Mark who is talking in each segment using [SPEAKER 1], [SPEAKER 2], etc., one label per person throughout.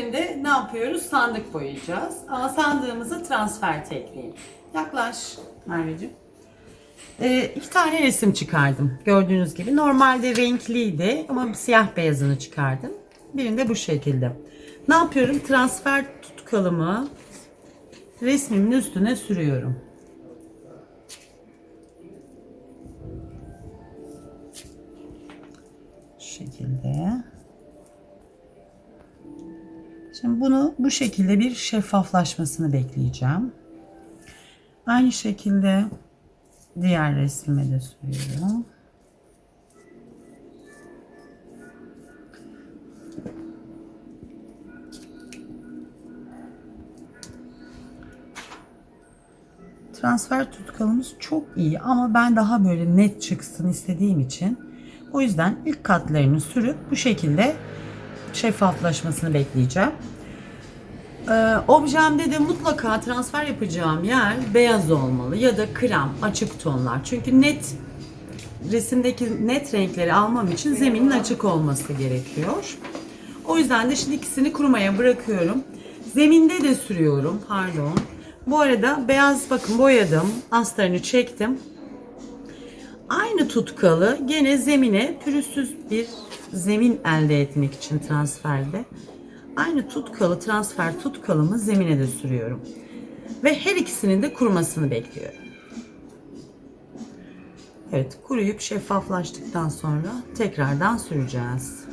[SPEAKER 1] Birinde ne yapıyoruz? Sandık boyayacağız. Ama sandığımızı transfer tekleyeyim. Yaklaş Merveciğim. Ee, iki tane resim çıkardım. Gördüğünüz gibi. Normalde renkliydi ama siyah beyazını çıkardım. Birinde bu şekilde. Ne yapıyorum? Transfer tutkalımı resmimin üstüne sürüyorum. Şimdi bunu bu şekilde bir şeffaflaşmasını bekleyeceğim. Aynı şekilde diğer resime de sürüyorum. Transfer tutkalımız çok iyi ama ben daha böyle net çıksın istediğim için o yüzden ilk katlarını sürüp bu şekilde şeffaflaşmasını bekleyeceğim. Ee, objemde de mutlaka transfer yapacağım yer beyaz olmalı ya da krem açık tonlar. Çünkü net resimdeki net renkleri almam için zeminin açık olması gerekiyor. O yüzden de şimdi ikisini kurumaya bırakıyorum. Zeminde de sürüyorum pardon. Bu arada beyaz bakın boyadım. Astarını çektim. Aynı tutkalı gene zemine pürüzsüz bir zemin elde etmek için transferde. Aynı tutkalı transfer tutkalımı zemine de sürüyorum. Ve her ikisinin de kurumasını bekliyorum. Evet kuruyup şeffaflaştıktan sonra tekrardan süreceğiz.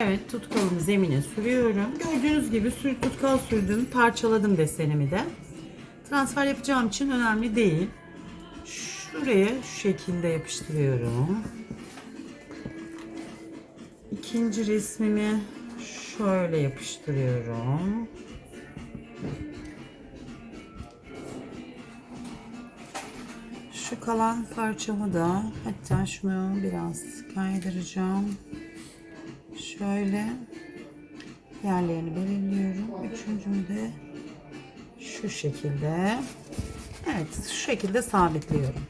[SPEAKER 1] Evet tutkalımı zemine sürüyorum. Gördüğünüz gibi tutkal sürdüm. Parçaladım desenimi de. Transfer yapacağım için önemli değil. Şuraya şu şekilde yapıştırıyorum. İkinci resmimi şöyle yapıştırıyorum. Şu kalan parçamı da hatta şunu biraz kaydıracağım. Şöyle yerlerini belirliyorum. Üçüncümü de şu şekilde. Evet şu şekilde sabitliyorum.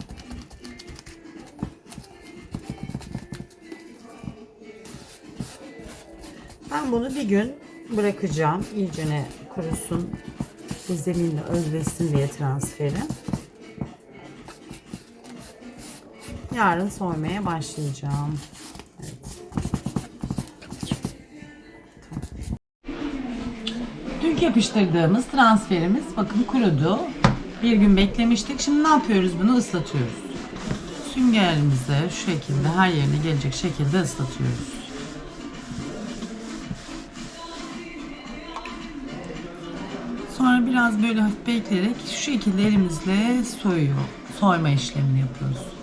[SPEAKER 1] Ben bunu bir gün bırakacağım. İyicene kurusun. Zeminle özleşsin diye transferi. Yarın soymaya başlayacağım. Dün yapıştırdığımız transferimiz bakın kurudu. Bir gün beklemiştik. Şimdi ne yapıyoruz? Bunu ıslatıyoruz. Süngerimizle şu şekilde her yerine gelecek şekilde ıslatıyoruz. Sonra biraz böyle hafif bekleyerek şu şekilde elimizle soyuyor. Soyma işlemini yapıyoruz.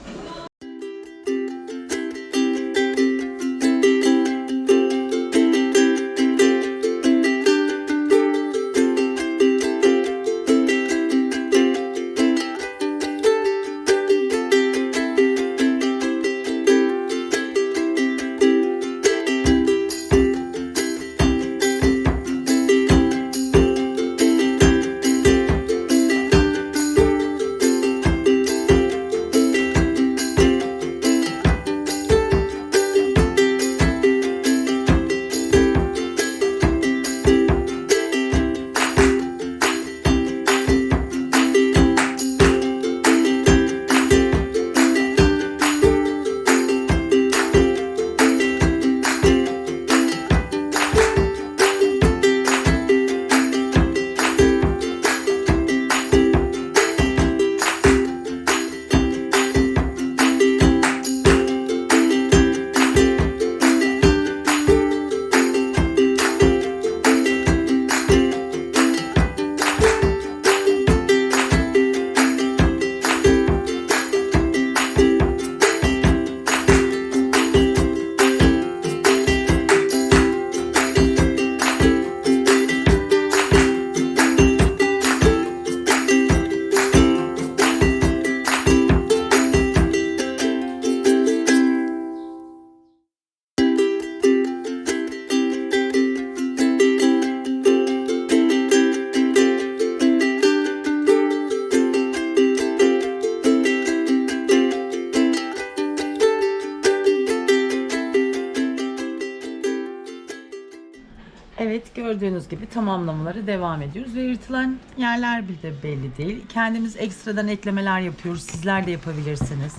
[SPEAKER 1] Gördüğünüz gibi tamamlamaları devam ediyoruz ve yırtılan yerler bir de belli değil. Kendimiz ekstradan eklemeler yapıyoruz. Sizler de yapabilirsiniz.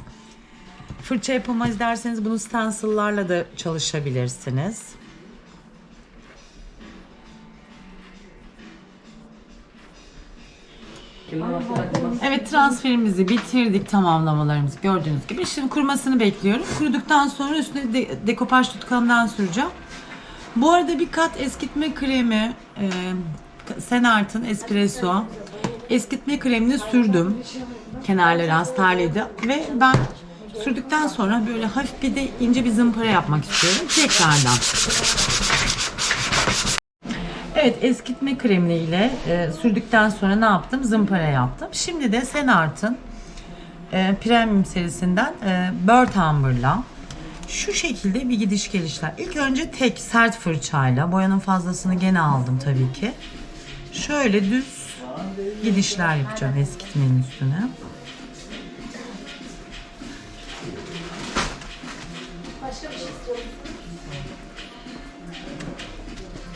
[SPEAKER 1] Fırça yapamayız derseniz bunu stencil'larla da çalışabilirsiniz. Evet transferimizi bitirdik tamamlamalarımızı gördüğünüz gibi. Şimdi kurumasını bekliyorum. Kuruduktan sonra üstüne de, dekopaj tutkalından süreceğim. Bu arada bir kat eskitme kremi e, Senart'ın espresso eskitme kremini sürdüm. Kenarları az terliydi ve ben sürdükten sonra böyle hafif bir de ince bir zımpara yapmak istiyorum. Tekrardan. Evet eskitme kremiyle e, sürdükten sonra ne yaptım? Zımpara yaptım. Şimdi de Senart'ın e, Premium serisinden e, Bird Amber'la şu şekilde bir gidiş gelişler. İlk önce tek sert fırçayla boyanın fazlasını gene aldım tabii ki. Şöyle düz gidişler yapacağım eskitmenin üstüne.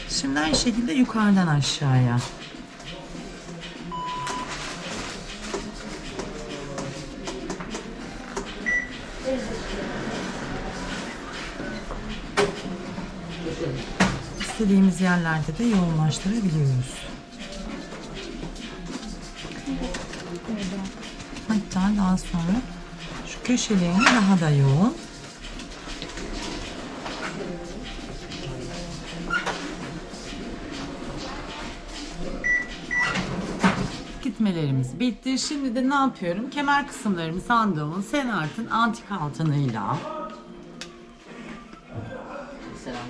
[SPEAKER 1] Şimdi aynı şekilde yukarıdan aşağıya. İstediğimiz yerlerde de yoğunlaştırabiliyoruz. Hatta daha sonra şu köşelerini daha da yoğun. gitmelerimiz bitti. Şimdi de ne yapıyorum? Kemer kısımlarımı sandığımın Senart'ın antik altınıyla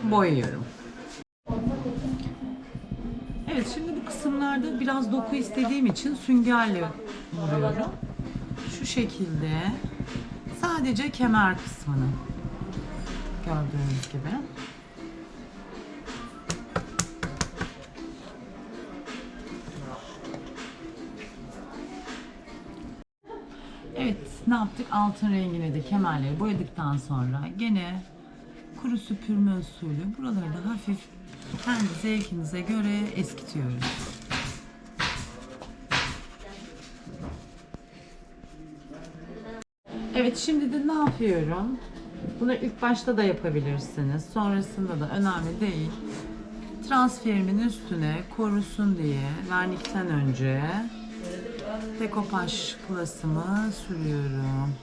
[SPEAKER 1] boyuyorum. Kısımlarda biraz doku istediğim için süngerle vuruyorum. Şu şekilde sadece kemer kısmını gördüğünüz gibi. Evet ne yaptık? Altın rengine de kemerleri boyadıktan sonra gene kuru süpürme usulü buraları da hafif kendi zevkinize göre eskitiyoruz. Evet şimdi de ne yapıyorum? Bunu ilk başta da yapabilirsiniz. Sonrasında da önemli değil. Transferimin üstüne korusun diye vernikten önce dekopaj plus'ımı sürüyorum.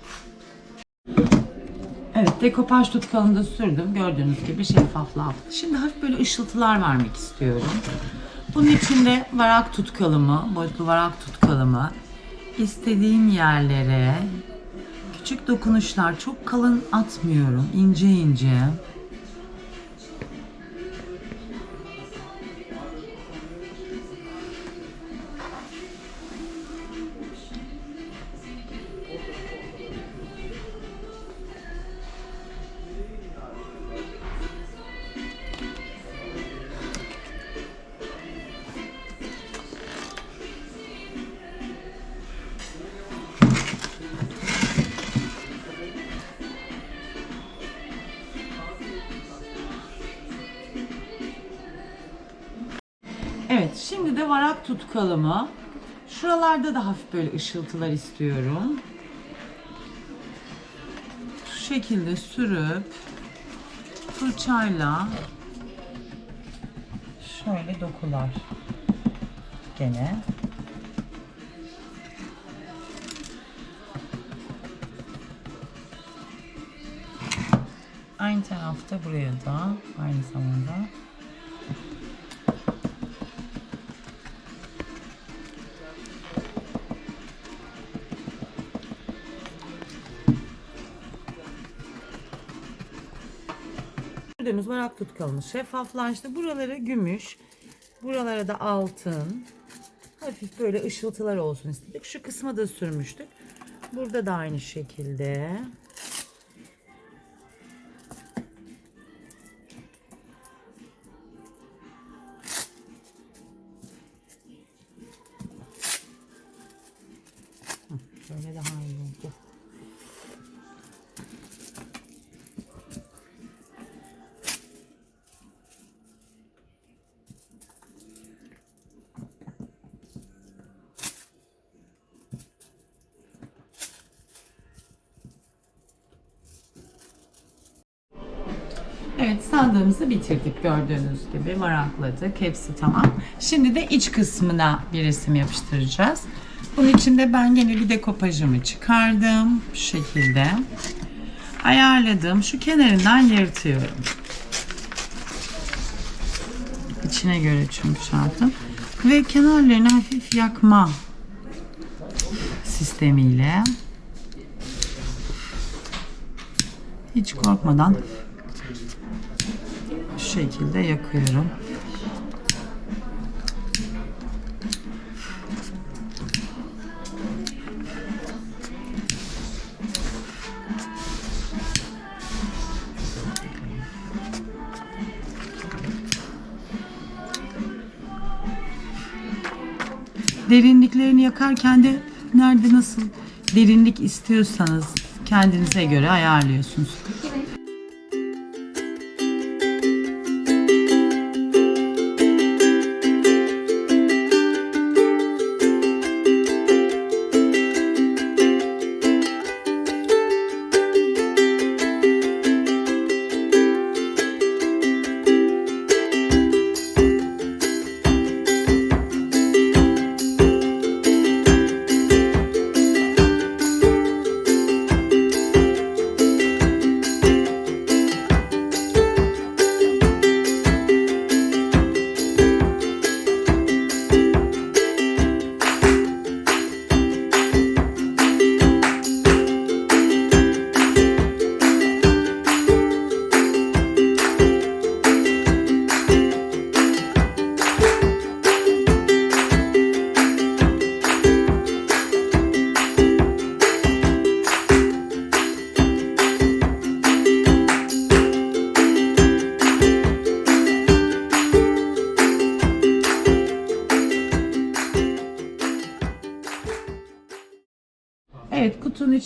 [SPEAKER 1] Evet dekopaj tutkalını da sürdüm. Gördüğünüz gibi şeffaflığa. Şimdi hafif böyle ışıltılar vermek istiyorum. Bunun için de varak tutkalımı, boyutlu varak tutkalımı istediğim yerlere küçük dokunuşlar çok kalın atmıyorum. ince ince. De varak tutkalımı. Şuralarda da hafif böyle ışıltılar istiyorum. Şu şekilde sürüp fırçayla şöyle dokular. Gene. Aynı tarafta buraya da aynı zamanda Gördüğünüz varak tutkalımız şeffaflaştı. Buraları gümüş, buralara da altın. Hafif böyle ışıltılar olsun istedik. Şu kısma da sürmüştük. Burada da aynı şekilde. Evet sandığımızı bitirdik gördüğünüz gibi varakladık hepsi tamam. Şimdi de iç kısmına bir resim yapıştıracağız. Bunun için de ben yine bir dekopajımı çıkardım şu şekilde. Ayarladım şu kenarından yırtıyorum. İçine göre yaptım. Ve kenarlarını hafif yakma sistemiyle hiç korkmadan şekilde yakıyorum. Derinliklerini yakarken de nerede nasıl derinlik istiyorsanız kendinize göre ayarlıyorsunuz.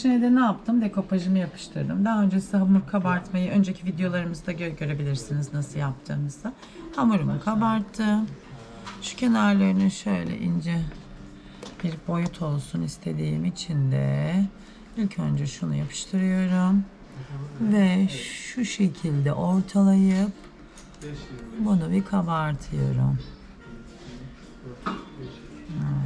[SPEAKER 1] İçine de ne yaptım? Dekopajımı yapıştırdım. Daha öncesi hamur kabartmayı önceki videolarımızda gö- görebilirsiniz nasıl yaptığımızı. Hamurumu kabarttım. Şu kenarlarını şöyle ince bir boyut olsun istediğim için de ilk önce şunu yapıştırıyorum. Ve şu şekilde ortalayıp bunu bir kabartıyorum. Evet.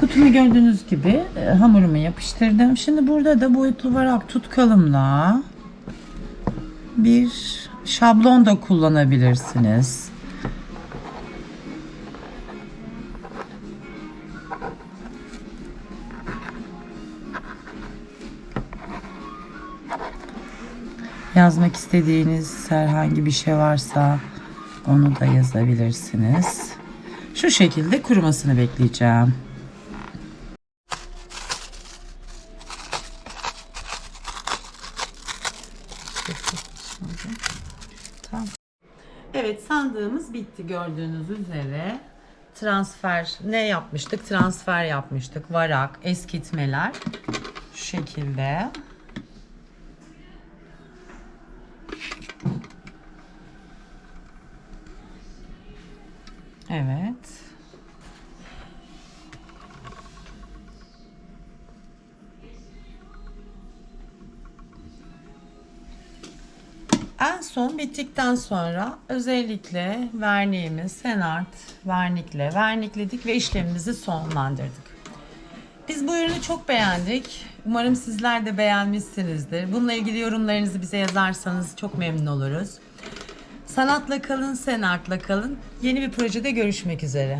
[SPEAKER 1] Kutumu gördüğünüz gibi e, hamurumu yapıştırdım. Şimdi burada da boyutlu varak tutkalımla bir şablon da kullanabilirsiniz. Yazmak istediğiniz herhangi bir şey varsa onu da yazabilirsiniz. Şu şekilde kurumasını bekleyeceğim. Tamam. Evet sandığımız bitti gördüğünüz üzere. Transfer ne yapmıştık? Transfer yapmıştık. Varak, eskitmeler. Şu şekilde. Evet. En son bittikten sonra özellikle verniğimiz Senart vernikle vernikledik ve işlemimizi sonlandırdık. Biz bu ürünü çok beğendik. Umarım sizler de beğenmişsinizdir. Bununla ilgili yorumlarınızı bize yazarsanız çok memnun oluruz. Sanatla kalın, Senart'la kalın. Yeni bir projede görüşmek üzere.